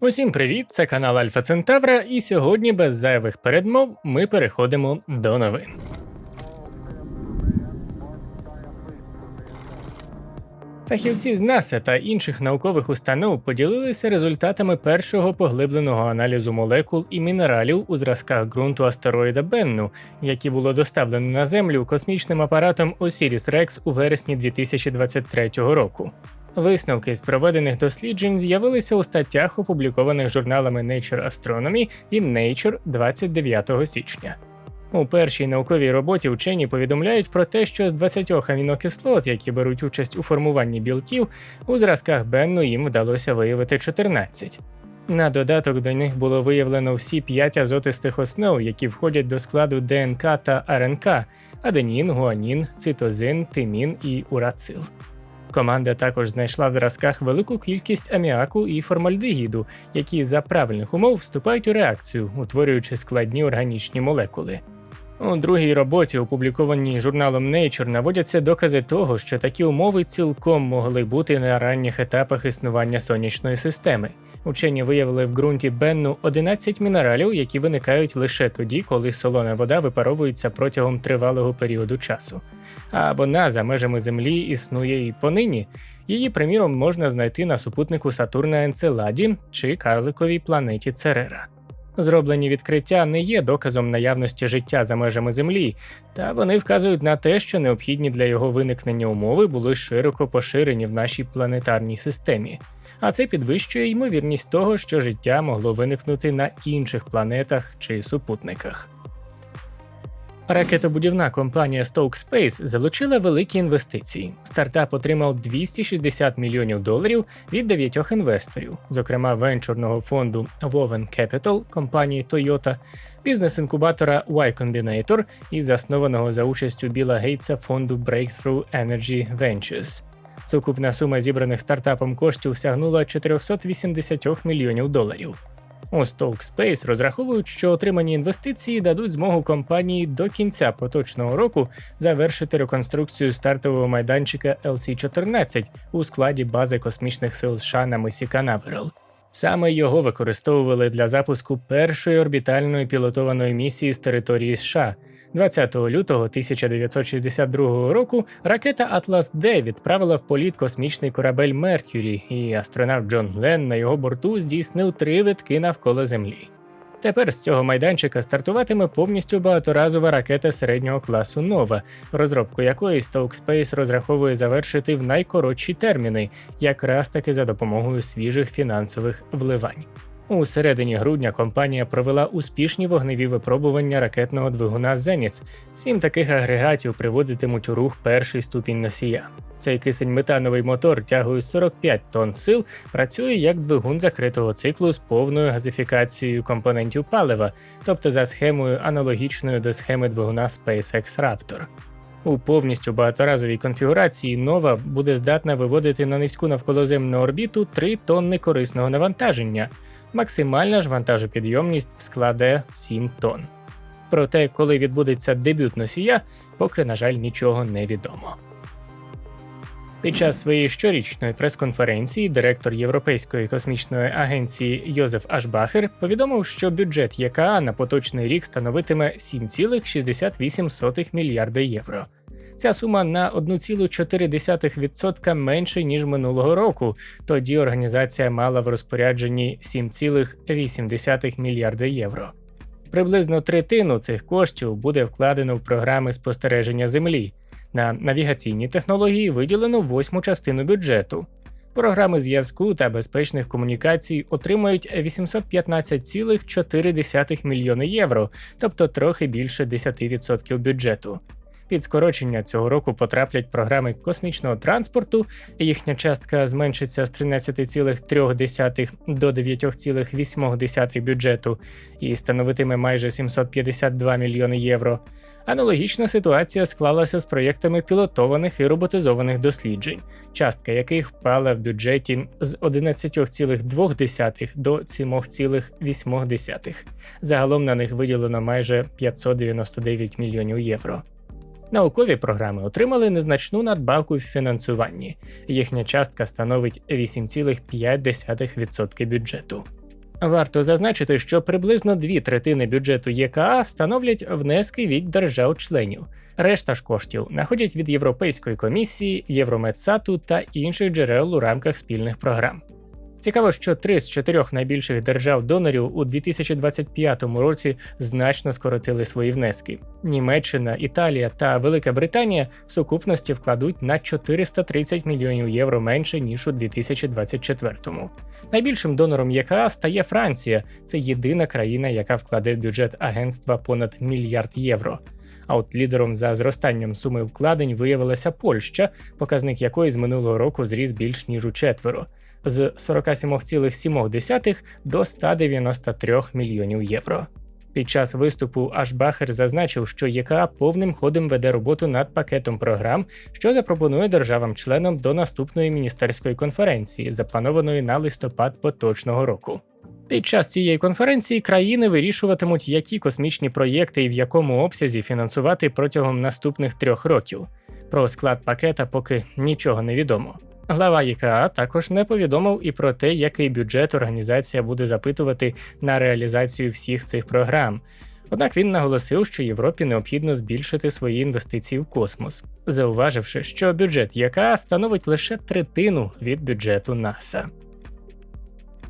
Усім привіт! Це канал Альфа Центавра, і сьогодні без зайвих передмов ми переходимо до новин. Фахівці з НАСА та інших наукових установ поділилися результатами першого поглибленого аналізу молекул і мінералів у зразках ґрунту астероїда Бенну, які було доставлено на Землю космічним апаратом Osiris-Rex у вересні 2023 року. Висновки з проведених досліджень з'явилися у статтях, опублікованих журналами Nature Astronomy і Nature 29 січня. У першій науковій роботі вчені повідомляють про те, що з 20 амінокислот, які беруть участь у формуванні білків, у зразках Бенну їм вдалося виявити 14. На додаток до них було виявлено всі 5 азотистих основ, які входять до складу ДНК та РНК аденін, гуанін, цитозин, тимін і урацил. Команда також знайшла в зразках велику кількість аміаку і формальдегіду, які за правильних умов вступають у реакцію, утворюючи складні органічні молекули. У другій роботі, опублікованій журналом Nature, наводяться докази того, що такі умови цілком могли бути на ранніх етапах існування сонячної системи. Учені виявили в ґрунті Бенну 11 мінералів, які виникають лише тоді, коли солона вода випаровується протягом тривалого періоду часу. А вона за межами Землі існує і понині. Її, приміром, можна знайти на супутнику Сатурна Енцеладі чи карликовій планеті Церера. Зроблені відкриття не є доказом наявності життя за межами Землі, та вони вказують на те, що необхідні для його виникнення умови були широко поширені в нашій планетарній системі, а це підвищує ймовірність того, що життя могло виникнути на інших планетах чи супутниках. Ракетобудівна компанія Stoke Space залучила великі інвестиції. Стартап отримав 260 мільйонів доларів від дев'ятьох інвесторів, зокрема венчурного фонду Woven Capital компанії Toyota, бізнес-інкубатора Y Combinator і заснованого за участю Біла Гейтса фонду Breakthrough Energy Ventures. Сукупна сума зібраних стартапом коштів сягнула 480 мільйонів доларів. У Stoke Space розраховують, що отримані інвестиції дадуть змогу компанії до кінця поточного року завершити реконструкцію стартового майданчика LC-14 у складі бази космічних сил США на мисі Канаверал. Саме його використовували для запуску першої орбітальної пілотованої місії з території США. 20 лютого 1962 року ракета Атлас Д відправила в політ космічний корабель Меркюрі, і астронавт Джон Гленн на його борту здійснив три витки навколо Землі. Тепер з цього майданчика стартуватиме повністю багаторазова ракета середнього класу Нова, розробку якої Stoke Space розраховує завершити в найкоротші терміни, якраз таки за допомогою свіжих фінансових вливань. У середині грудня компанія провела успішні вогневі випробування ракетного двигуна Зеніт. Сім таких агрегатів приводитимуть у рух перший ступінь носія. Цей кисень метановий мотор тягою 45 тонн сил працює як двигун закритого циклу з повною газифікацією компонентів палива, тобто за схемою аналогічною до схеми двигуна SpaceX Raptor. У повністю багаторазовій конфігурації нова буде здатна виводити на низьку навколоземну орбіту 3 тонни корисного навантаження. Максимальна ж вантажопідйомність складе 7 тонн. Проте, коли відбудеться дебют носія, поки, на жаль, нічого не відомо. Під час своєї щорічної прес-конференції директор Європейської космічної агенції Йозеф Ашбахер повідомив, що бюджет ЄКА на поточний рік становитиме 7,68 мільярда євро. Ця сума на 1,4% менше ніж минулого року. Тоді організація мала в розпорядженні 7,8 мільярда євро. Приблизно третину цих коштів буде вкладено в програми спостереження землі. На навігаційні технології виділено восьму частину бюджету. Програми зв'язку та безпечних комунікацій отримають 815,4 мільйони євро, тобто трохи більше 10% бюджету. Під скорочення цього року потраплять програми космічного транспорту, їхня частка зменшиться з 13,3 до 9,8 бюджету і становитиме майже 752 мільйони євро. Аналогічна ситуація склалася з проєктами пілотованих і роботизованих досліджень, частка яких впала в бюджеті з 11,2 до 7,8. Загалом на них виділено майже 599 мільйонів євро. Наукові програми отримали незначну надбавку в фінансуванні. Їхня частка становить 8,5% бюджету. Варто зазначити, що приблизно дві третини бюджету ЄКА становлять внески від держав-членів. Решта ж коштів находять від Європейської комісії, Єврометсату та інших джерел у рамках спільних програм. Цікаво, що три з чотирьох найбільших держав-донорів у 2025 році значно скоротили свої внески. Німеччина, Італія та Велика Британія в сукупності вкладуть на 430 мільйонів євро менше ніж у 2024-му. Найбільшим донором ЄКА стає Франція. Це єдина країна, яка вкладе в бюджет агентства понад мільярд євро. А от лідером за зростанням суми вкладень виявилася Польща, показник якої з минулого року зріс більш ніж у четверо з 47,7 до 193 мільйонів євро. Під час виступу Ашбахер зазначив, що ЄКА повним ходом веде роботу над пакетом програм, що запропонує державам-членам до наступної міністерської конференції, запланованої на листопад поточного року. Під час цієї конференції країни вирішуватимуть, які космічні проєкти і в якому обсязі фінансувати протягом наступних трьох років. Про склад пакета поки нічого не відомо. Глава ЄКА також не повідомив і про те, який бюджет організація буде запитувати на реалізацію всіх цих програм. Однак він наголосив, що Європі необхідно збільшити свої інвестиції в космос, зауваживши, що бюджет ЄКА становить лише третину від бюджету НАСА.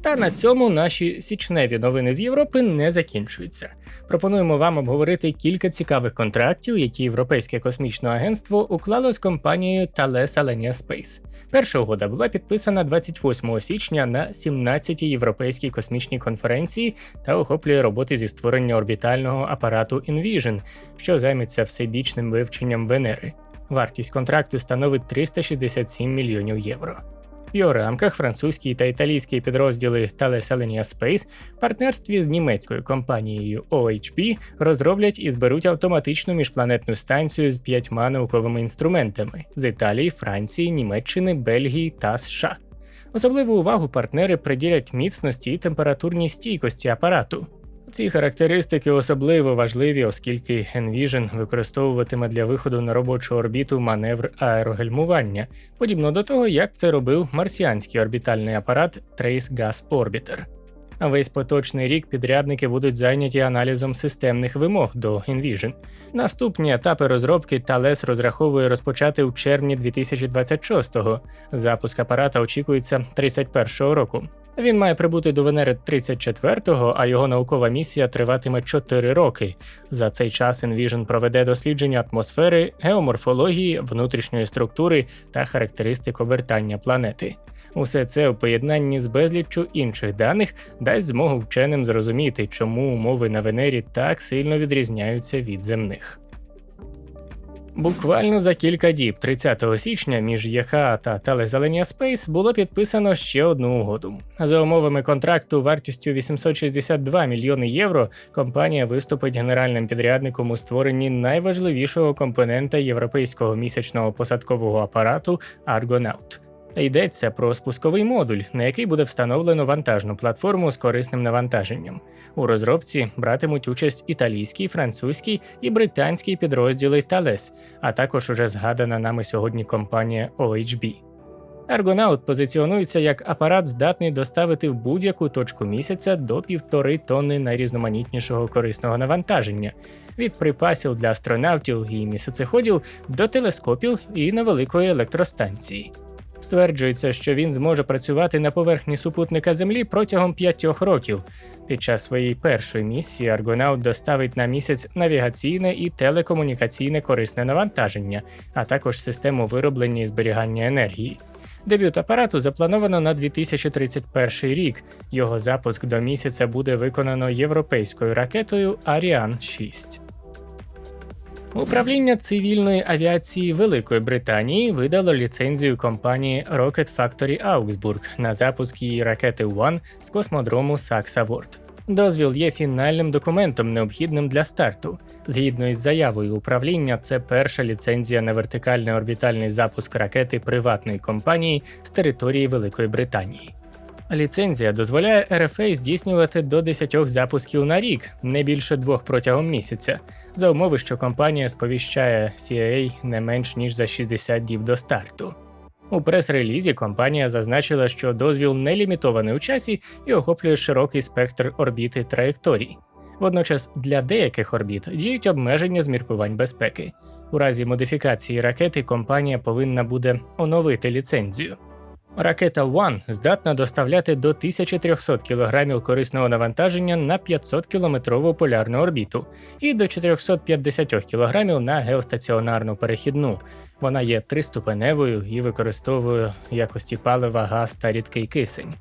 Та на цьому наші січневі новини з Європи не закінчуються. Пропонуємо вам обговорити кілька цікавих контрактів, які Європейське космічне агентство уклало з компанією Thales Alenia Space. Перша угода була підписана 28 січня на 17-й європейській космічній конференції та охоплює роботи зі створення орбітального апарату Envision, що займеться всебічним вивченням Венери. Вартість контракту становить 367 мільйонів євро. В його рамках французькі та італійські підрозділи Thales Alenia Space в партнерстві з німецькою компанією OHB розроблять і зберуть автоматичну міжпланетну станцію з п'ятьма науковими інструментами з Італії, Франції, Німеччини, Бельгії та США. Особливу увагу партнери приділять міцності і температурній стійкості апарату. Ці характеристики особливо важливі, оскільки Envision використовуватиме для виходу на робочу орбіту маневр аерогельмування, подібно до того, як це робив марсіанський орбітальний апарат Trace Gas Orbiter. Весь поточний рік підрядники будуть зайняті аналізом системних вимог до Envision. Наступні етапи розробки Thales розраховує розпочати у червні 2026-го. Запуск апарата очікується 31-го року. Він має прибути до Венери 34-го, а його наукова місія триватиме 4 роки. За цей час Envision проведе дослідження атмосфери, геоморфології, внутрішньої структури та характеристик обертання планети. Усе це у поєднанні з безліччю інших даних дасть змогу вченим зрозуміти, чому умови на Венері так сильно відрізняються від земних. Буквально за кілька діб, 30 січня, між ЄХА та Телезелення Space було підписано ще одну угоду. За умовами контракту вартістю 862 мільйони євро. Компанія виступить генеральним підрядником у створенні найважливішого компонента європейського місячного посадкового апарату Argonaut. Йдеться про спусковий модуль, на який буде встановлено вантажну платформу з корисним навантаженням. У розробці братимуть участь італійський, французький і британський підрозділи Thales, а також уже згадана нами сьогодні компанія OHB. Аргонаут позиціонується як апарат, здатний доставити в будь-яку точку місяця до півтори тонни найрізноманітнішого корисного навантаження від припасів для астронавтів і місяцеходів до телескопів і невеликої електростанції. Стверджується, що він зможе працювати на поверхні супутника Землі протягом п'ятьох років. Під час своєї першої місії Аргонаут доставить на місяць навігаційне і телекомунікаційне корисне навантаження, а також систему вироблення і зберігання енергії. Дебют апарату заплановано на 2031 рік. Його запуск до місяця буде виконано європейською ракетою Ariane 6. Управління цивільної авіації Великої Британії видало ліцензію компанії Rocket Factory Augsburg на запуск її ракети One з космодрому Сакса-Ворд. Дозвіл є фінальним документом, необхідним для старту. Згідно із заявою управління, це перша ліцензія на вертикальний орбітальний запуск ракети приватної компанії з території Великої Британії. Ліцензія дозволяє РФА здійснювати до 10 запусків на рік, не більше двох протягом місяця, за умови, що компанія сповіщає CIA не менш ніж за 60 діб до старту. У прес-релізі компанія зазначила, що дозвіл не лімітований у часі і охоплює широкий спектр орбіти траєкторій. Водночас для деяких орбіт діють обмеження з міркувань безпеки. У разі модифікації ракети компанія повинна буде оновити ліцензію. Ракета One здатна доставляти до 1300 кг корисного навантаження на 500 кілометрову полярну орбіту і до 450 кг на геостаціонарну перехідну. Вона є триступеневою і використовує якості палива газ та рідкий кисень.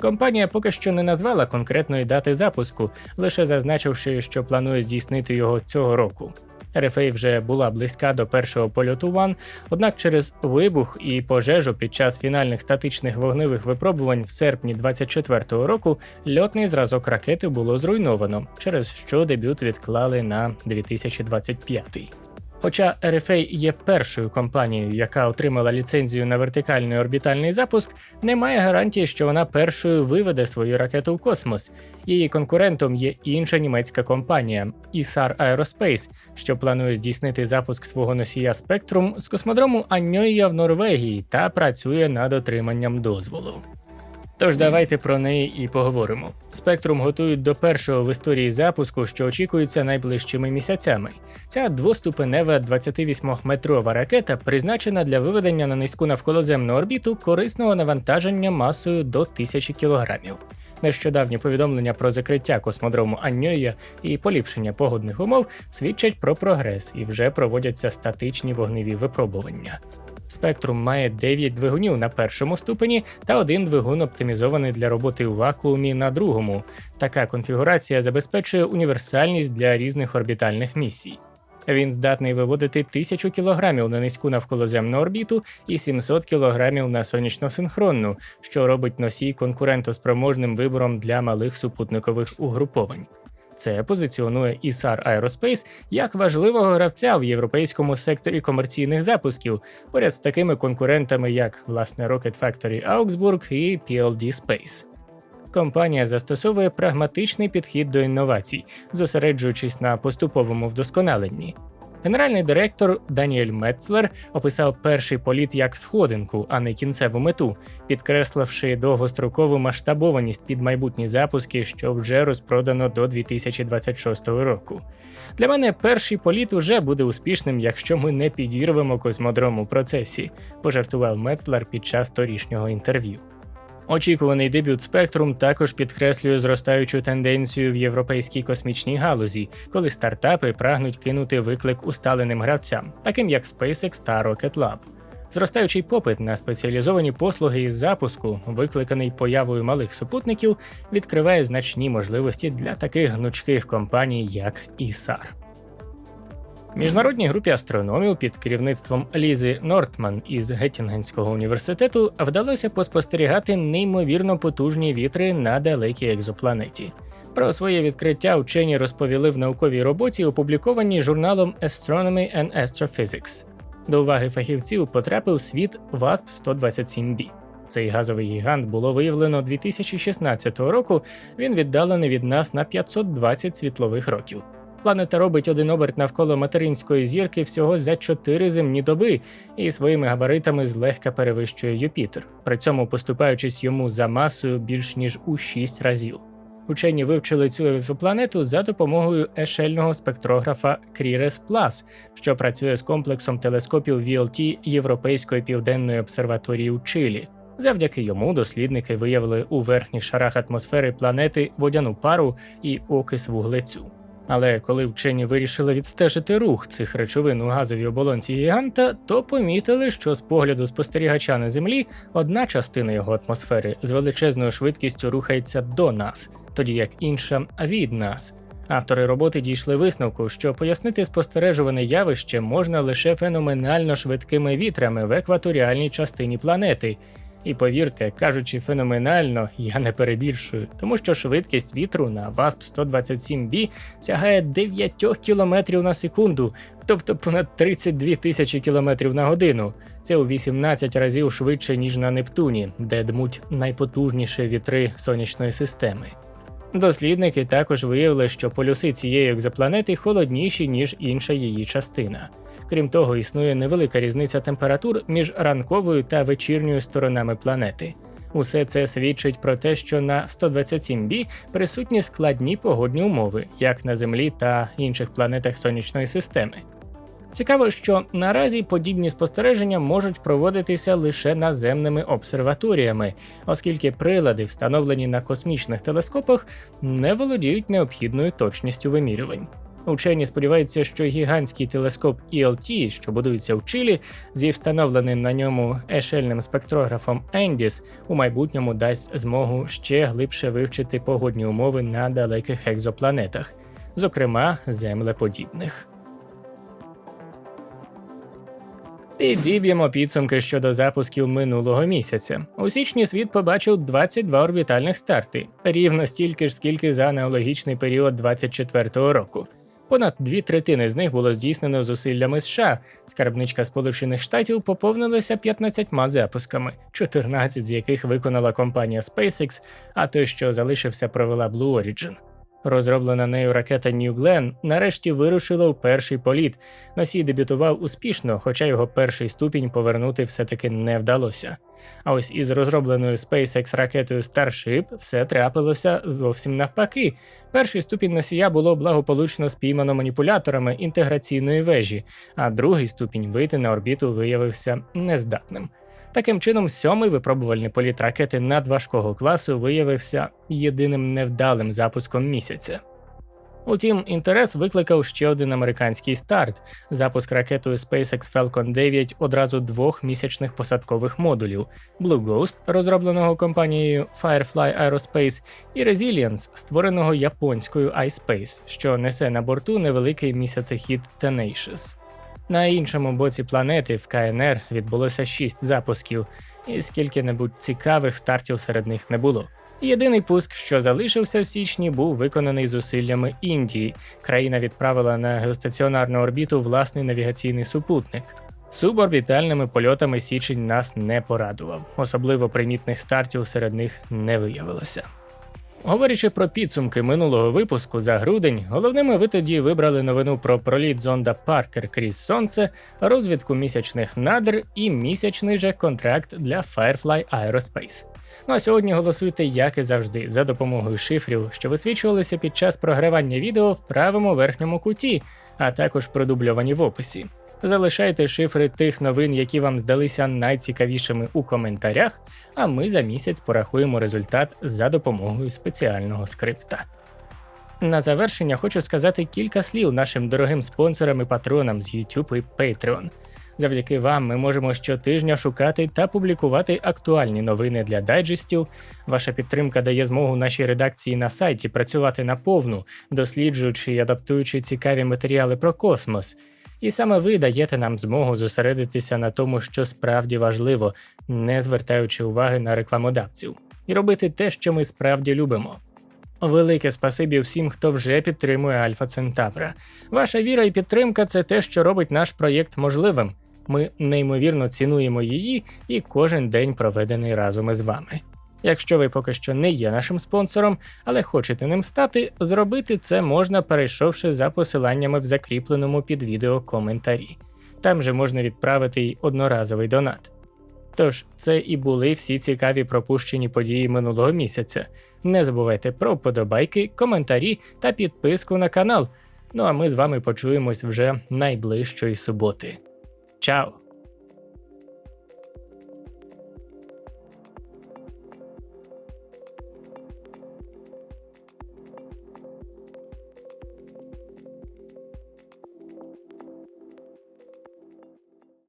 Компанія поки що не назвала конкретної дати запуску, лише зазначивши, що планує здійснити його цього року. РФА вже була близька до першого польоту One, однак через вибух і пожежу під час фінальних статичних вогневих випробувань в серпні 24-го року льотний зразок ракети було зруйновано, через що дебют відклали на 2025. Хоча RFA є першою компанією, яка отримала ліцензію на вертикальний орбітальний запуск, немає гарантії, що вона першою виведе свою ракету в космос. Її конкурентом є інша німецька компанія ISAR Aerospace, що планує здійснити запуск свого носія Spectrum з космодрому Аньойя в Норвегії та працює над отриманням дозволу. Тож давайте про неї і поговоримо. Спектрум готують до першого в історії запуску, що очікується найближчими місяцями. Ця двоступенева 28-метрова ракета призначена для виведення на низьку навколоземну орбіту корисного навантаження масою до 1000 кілограмів. Нещодавні повідомлення про закриття космодрому Аньойя і поліпшення погодних умов свідчать про прогрес і вже проводяться статичні вогневі випробування. Спектрум має 9 двигунів на першому ступені та один двигун оптимізований для роботи у вакуумі на другому. Така конфігурація забезпечує універсальність для різних орбітальних місій. Він здатний виводити 1000 кг на низьку навколоземну орбіту і 700 кг на сонячно-синхронну, що робить носій конкурентоспроможним вибором для малих супутникових угруповань. Це позиціонує ISAR Aerospace як важливого гравця в європейському секторі комерційних запусків, поряд з такими конкурентами, як власне Rocket Factory Augsburg і PLD Space. Компанія застосовує прагматичний підхід до інновацій, зосереджуючись на поступовому вдосконаленні. Генеральний директор Даніель Метцлер описав перший політ як сходинку, а не кінцеву мету, підкресливши довгострокову масштабованість під майбутні запуски, що вже розпродано до 2026 року. Для мене перший політ уже буде успішним, якщо ми не підірвемо космодром у процесі, пожартував Метцлер під час торішнього інтерв'ю. Очікуваний дебют Spectrum також підкреслює зростаючу тенденцію в європейській космічній галузі, коли стартапи прагнуть кинути виклик усталеним гравцям, таким як SpaceX та Rocket Lab. Зростаючий попит на спеціалізовані послуги із запуску, викликаний появою малих супутників, відкриває значні можливості для таких гнучких компаній, як ISAR. Міжнародній групі астрономів під керівництвом Лізи Нортман із Геттінгенського університету вдалося поспостерігати неймовірно потужні вітри на далекій екзопланеті. Про своє відкриття вчені розповіли в науковій роботі, опублікованій журналом Astronomy and Astrophysics. До уваги фахівців потрапив світ WASP-127b. Цей газовий гігант було виявлено 2016 року. Він віддалений від нас на 520 світлових років. Планета робить один оберт навколо материнської зірки всього за 4 земні доби і своїми габаритами злегка перевищує Юпітер, при цьому поступаючись йому за масою більш ніж у 6 разів. Учені вивчили цю екзопланету за допомогою ешельного спектрографа Крірес Plus, що працює з комплексом телескопів VLT Європейської південної обсерваторії у Чилі. Завдяки йому дослідники виявили у верхніх шарах атмосфери планети водяну пару і окис вуглецю. Але коли вчені вирішили відстежити рух цих речовин у газовій оболонці гіганта, то помітили, що з погляду спостерігача на землі одна частина його атмосфери з величезною швидкістю рухається до нас, тоді як інша від нас. Автори роботи дійшли висновку, що пояснити спостережуване явище можна лише феноменально швидкими вітрами в екваторіальній частині планети. І повірте, кажучи феноменально, я не перебільшую, тому що швидкість вітру на WASP-127B сягає 9 км на секунду, тобто понад 32 тисячі км на годину. Це у 18 разів швидше, ніж на Нептуні, де дмуть найпотужніші вітри сонячної системи. Дослідники також виявили, що полюси цієї екзопланети холодніші, ніж інша її частина. Крім того, існує невелика різниця температур між ранковою та вечірньою сторонами планети. Усе це свідчить про те, що на 127b присутні складні погодні умови, як на Землі та інших планетах сонячної системи. Цікаво, що наразі подібні спостереження можуть проводитися лише наземними обсерваторіями, оскільки прилади, встановлені на космічних телескопах, не володіють необхідною точністю вимірювань. Учені сподіваються, що гігантський телескоп ELT, що будується в Чилі, зі встановленим на ньому ешельним спектрографом Ендіс, у майбутньому дасть змогу ще глибше вивчити погодні умови на далеких екзопланетах, зокрема землеподібних. Підіб'ємо підсумки щодо запусків минулого місяця. У січні світ побачив 22 орбітальних старти, рівно стільки ж, скільки за аналогічний період 24-го року. Понад дві третини з них було здійснено зусиллями США. Скарбничка Сполучених Штатів поповнилася 15 запусками, 14 з яких виконала компанія SpaceX, а той, що залишився, провела Blue Origin. Розроблена нею ракета New Glenn нарешті вирушила у перший політ. Носій дебютував успішно, хоча його перший ступінь повернути все-таки не вдалося. А ось із розробленою SpaceX ракетою Starship все трапилося зовсім навпаки. Перший ступінь носія було благополучно спіймано маніпуляторами інтеграційної вежі, а другий ступінь вийти на орбіту виявився нездатним. Таким чином, сьомий випробувальний політ ракети надважкого класу виявився єдиним невдалим запуском місяця. Утім, інтерес викликав ще один американський старт запуск ракетою SpaceX Falcon 9 одразу двох місячних посадкових модулів Blue Ghost, розробленого компанією Firefly Aerospace, і Resilience, створеного японською iSpace, що несе на борту невеликий місяцехід Tenacious. На іншому боці планети в КНР відбулося шість запусків, і скільки-небудь цікавих стартів серед них не було. Єдиний пуск, що залишився в січні, був виконаний зусиллями Індії. Країна відправила на геостаціонарну орбіту власний навігаційний супутник. Суборбітальними польотами січень нас не порадував, особливо примітних стартів серед них не виявилося. Говорячи про підсумки минулого випуску за грудень, головними ви тоді вибрали новину про проліт зонда Паркер крізь сонце, розвідку місячних надр і місячний же контракт для Firefly Aerospace. Ну а сьогодні голосуйте, як і завжди, за допомогою шифрів, що висвічувалися під час програвання відео в правому верхньому куті, а також продубльовані в описі. Залишайте шифри тих новин, які вам здалися найцікавішими у коментарях, а ми за місяць порахуємо результат за допомогою спеціального скрипта. На завершення хочу сказати кілька слів нашим дорогим спонсорам і патронам з YouTube і Patreon. Завдяки вам ми можемо щотижня шукати та публікувати актуальні новини для дайджестів. Ваша підтримка дає змогу нашій редакції на сайті працювати наповну, досліджуючи і адаптуючи цікаві матеріали про космос. І саме ви даєте нам змогу зосередитися на тому, що справді важливо, не звертаючи уваги на рекламодавців, і робити те, що ми справді любимо. Велике спасибі всім, хто вже підтримує Альфа Центавра. Ваша віра і підтримка це те, що робить наш проєкт можливим. Ми неймовірно цінуємо її і кожен день проведений разом із вами. Якщо ви поки що не є нашим спонсором, але хочете ним стати, зробити це можна, перейшовши за посиланнями в закріпленому під відео коментарі. Там же можна відправити й одноразовий донат. Тож, це і були всі цікаві пропущені події минулого місяця. Не забувайте про вподобайки, коментарі та підписку на канал. Ну а ми з вами почуємось вже найближчої суботи. Чао!